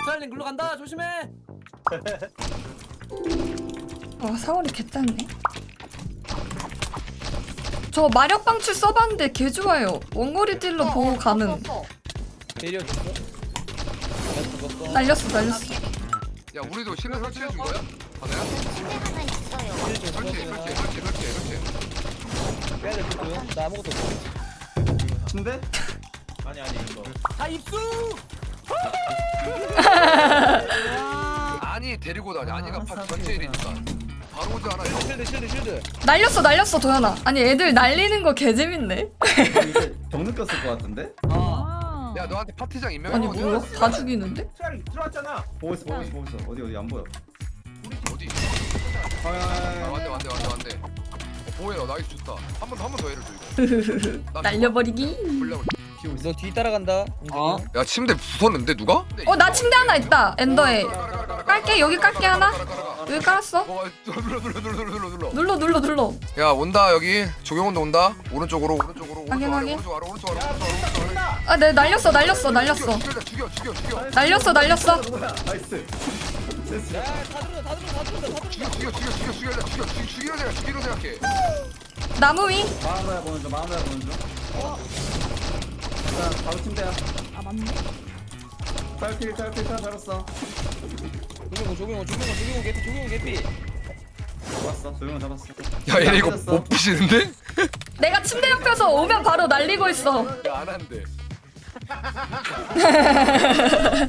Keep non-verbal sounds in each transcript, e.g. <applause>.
스타일링 글로 간다. 조심해. 와 사월이 개짧네. 저 마력 방출 써봤는데 개 좋아요. 원거리 딜로 보고 가는. 내가 죽었어? 날렸어 날렸어 야 우리도 실내 설치해 준 거야? 하나야? 침대 하나 있어요. 설치 설치 설치 설치 설치 설치 빼야 될 거고요. 나 아무것도 없어. 침대? 아니 아니 이거. 다 입수! 아니 데리고 다녀. 아니가 파 전체 일이니까. 바로 오지 않아 실드 실드 실드 날렸어 날렸어 도현아. 아니 애들 날리는 거 개 재밌네. 이제 정 느꼈을 것 같은데? 아. 야 너한테 파티장 아니 임명했거든 뭐야 다 죽이는데? 트라이 들어왔잖아. 보고 있어 보고 있어 보고 있어. 어디 어디? 안 보여. 어디? 아, 아 왔네 왔네 왔네 왔네. 어, 보여 나이스 좋다. 한 번 더 한 번 더 해를 줘 이거. <laughs> 나 날려버리기. 불려고 키우고 있어. 너 뒤 따라간다. 어? 야 침대 부쉈는데 누가? 어 나 침대 하나 있다 엔더에 깔게 여기 깔게 하나 여기 깔았어 어, 어, 눌러 눌러 눌러 눌러 눌러. 눌러 눌러 눌러 야 온다 여기 조경훈도 온다. 오른쪽으로 오른쪽으로 오른쪽 확인, 확인. 오른쪽 아래 오른쪽 아래 오른쪽 아래, 오른쪽 아래. 아 네 날렸어 날렸어 날렸어 죽여, 죽여 죽여 죽여 날렸어 날렸어 뭐야? 나이스. 죽여 죽여 죽여 죽여 죽여 죽여 죽여 죽이려 생각 죽이려 생각해. 나무 위 마누라야 보는 중, 마누라야 보는 중. 자, 바로 침대야. 아 맞네. 탈필 탈필 탈 잡았어. 조경호 조경호 조경호 조경호 개피 조경호 개피. 잡았어 조용히 잡았어. 야 얘네 이거. 못 부시는데? <laughs> 내가 침대 옆에서 오면 바로 날리고 있어. 야안 한대. <laughs>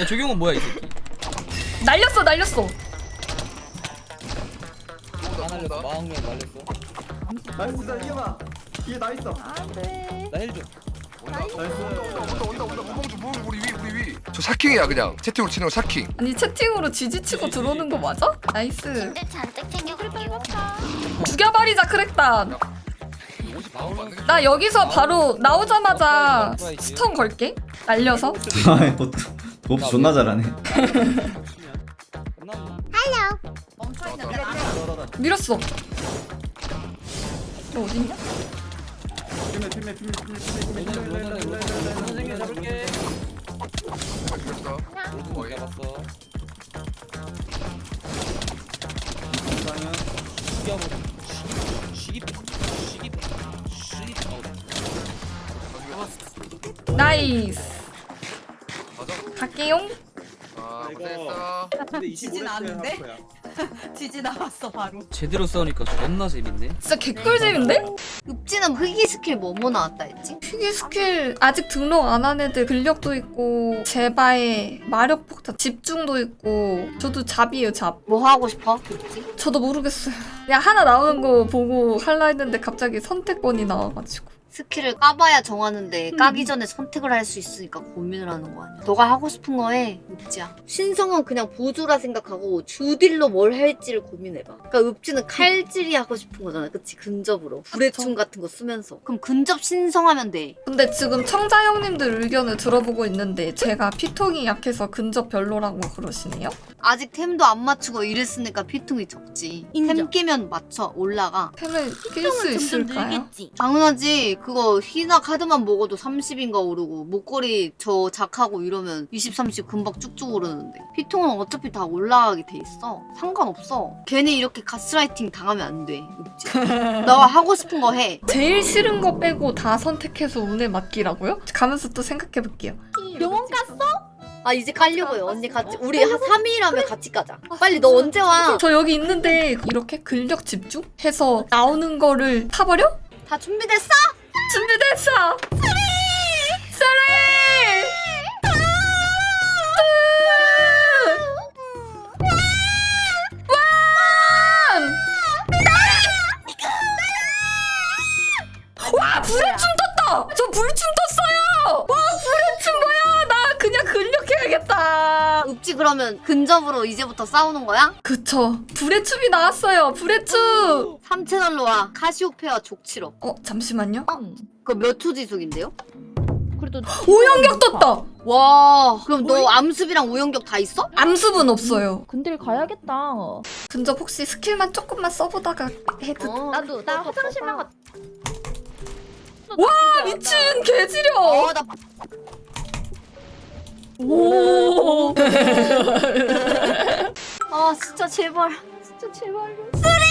야 조경호 뭐야 이 새끼? 날렸어 날렸어. 다 날렸어? 마흔 명 날렸어? 나이스 자 이겨봐 뒤에 나 있어. 안돼. 나헬줘. 온다 온다 나이스. 온다 온다 온다 무봉주 무봉주 우리 위 우리 위 저 사킹이야 그냥. 채팅으로 치는 거 사킹. 아니 채팅으로 지지치고 들어오는 거 맞아? 나이스. 침대 잔뜩 챙겨갈게요. 죽여버리자 크랙단. 50만 원 받는 나 여기서 바로 나오자마자 스턴 걸게? 날려서? 아이 도 도업 존나 잘하네. 밀었어. 너 어딨냐? 팀에 팀에 팀에 팀에 팀에 팀에 로선에 팀에 로선에 선생님 잡을게 죽였어 거의 잡았어 죽여버려 쉬기패 쉬기패 쉬기패 나이스 맞아 갈게용 아 고생했어 지진 않은데? <laughs> 지진 나왔어 바로. 제대로 싸우니까 존나 재밌네 진짜 개꿀잼인데? 읍지는 흑이 스킬 뭐뭐 나왔다 했지? 휘기 스킬 아직 등록 안 한 애들 근력도 있고 제바에 마력 폭탄 집중도 있고 저도 잡이에요 잡 뭐 하고 싶어? 읍지? 저도 모르겠어요 그냥 하나 나오는 거 보고 할라 했는데 갑자기 선택권이 나와가지고 스킬을 까봐야 정하는데 까기 전에 선택을 할 수 있으니까 고민을 하는 거 아니야. 너가 하고 싶은 거 해, 읍지야. 신성은 그냥 보조라 생각하고 주딜로 뭘 할지를 고민해봐. 그러니까 읍지는 칼질이 하고 싶은 거잖아, 그치? 근접으로. 불의 춤 같은 거 쓰면서. 그럼 근접 신성하면 돼. 근데 지금 청자 형님들 의견을 들어보고 있는데 제가 피통이 약해서 근접 별로라고 그러시네요? 아직 템도 안 맞추고 이랬으니까 피통이 적지. 인정. 템 끼면 맞춰 올라가. 템을 낄 수 있을까요? 당연하지. 그거 휘나 카드만 먹어도 30인가 오르고 목걸이 저 작하고 이러면 20, 30 금방 쭉쭉 오르는데 피통은 어차피 다 올라가게 돼 있어. 상관없어. 괜히 이렇게 가스라이팅 당하면 안 돼. 읍지. <laughs> 너가 하고 싶은 거 해. 제일 싫은 거 빼고 다 선택해서 운에 맡기라고요? 가면서 또 생각해볼게요. 병원 갔어? 아 이제 깔려고요. 언니 같이 우리 한 3일이라면 같이 가자. 빨리 너 언제 와? 저 여기 있는데 이렇게 근력 집중? 해서 나오는 거를 타버려? 다 준비됐어? 준비됐어! 그러면 근접으로 이제부터 싸우는 거야? 그쵸. 불의 춤이 나왔어요. 불의 춤. 3채널로 와. 카시오페아 족치러. 어 잠시만요. 그거 몇초 지속인데요? 그래도 오연격 떴다. 와 그럼 너 암습이랑 우연격 다 있어? 암습은 없어요. 근딜 가야겠다. 근접 혹시 스킬만 조금만 써보다가 해도 어, 나도 나 화장실만 갔. 와 미친 개지려. 어, 나 오. 아 진짜 제발 진짜 제발 쏘리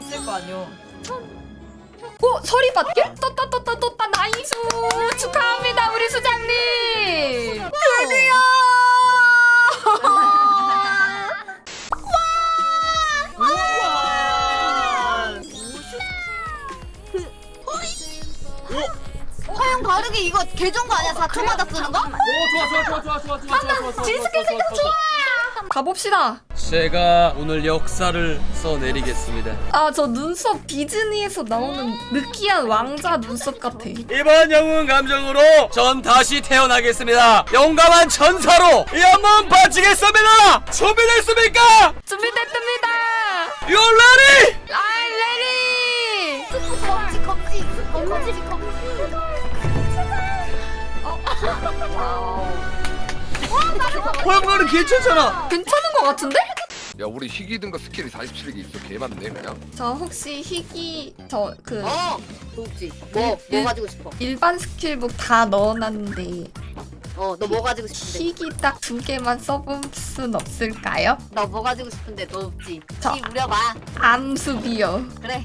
있을 거 아니오. 오 서리 받게? 떴다 떴다 떴다 나이스 축하합니다 우리 수장님. 드디어. 바르기 이거 개정거 아니야 4초마다 쓰는 거? 오 좋아 좋아 좋아 좋아 좋아 좋아 좋아 좋아 지스킬 생각 좋아. 가봅시다. 제가 오늘 역사를 써내리겠습니다 아 저 눈썹 디즈니에서 나오는 느끼한 왕자 눈썹 같아. 이번 영웅 감정으로 전 다시 태어나겠습니다 용감한 천사로 이 한번 바치겠습니다 준비됐습니까? 준비됐습니다. You ready? I'm 호영가는 괜찮잖아 괜찮은 것 같은데? 야 우리 희귀 등급 스킬이 47개 있어 개 많네 그냥 저 혹시 희귀 저 그 어 도둑지 뭐? 뭐 가지고 싶어? 일반 스킬북 다 넣어놨는데 어 너 뭐 가지고 싶은데? 희귀 딱 두 개만 써볼 순 없을까요? 너 뭐 가지고 싶은데 너 없지? 저. 이 우려봐 암수비요. 그래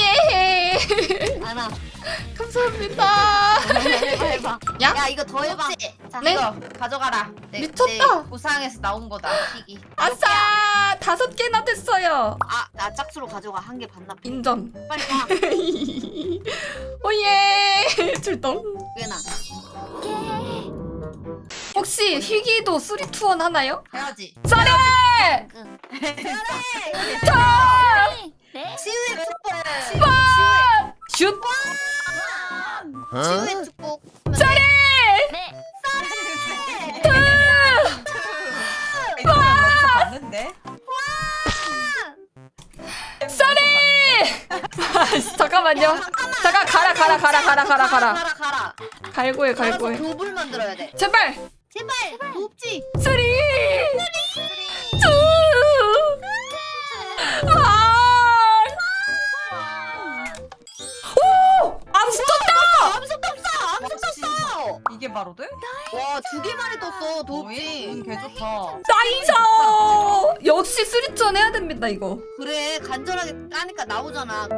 예. 하나 <laughs> 감사합니다. 해봐 <laughs> 해봐 야? 야 이거 더 해봐 자 네? 이거 가져가라. 네, 미쳤다. 보상에서 나온 거다. 희귀. 아싸 다섯 개나 됐어요. 아나 짝수로 가져가 한 개 반납 인정. 빨리 와 <laughs> 오예. 출동. 왜나 혹시 희귀도 쓰리 투원 하나요? 해야지. 쏘리! 치유의 축복 슛! 치유의 축복 쏘리! 봤는데? 쏘리! 잠깐만요. 잠깐 가라 가라 가라 가라 가라 가라. 가라 가라 갈고해 갈고해. 도불 만들어야 돼 제발. 제발 돕지 쓰리! 투! 아! 이게 바로 돼? 와 두 개만에 떴어 운 돕지 개 좋다. 나이스! 역시 쓰리천 해야 됩니다 이거. 그래 간절하게 까니까 나오잖아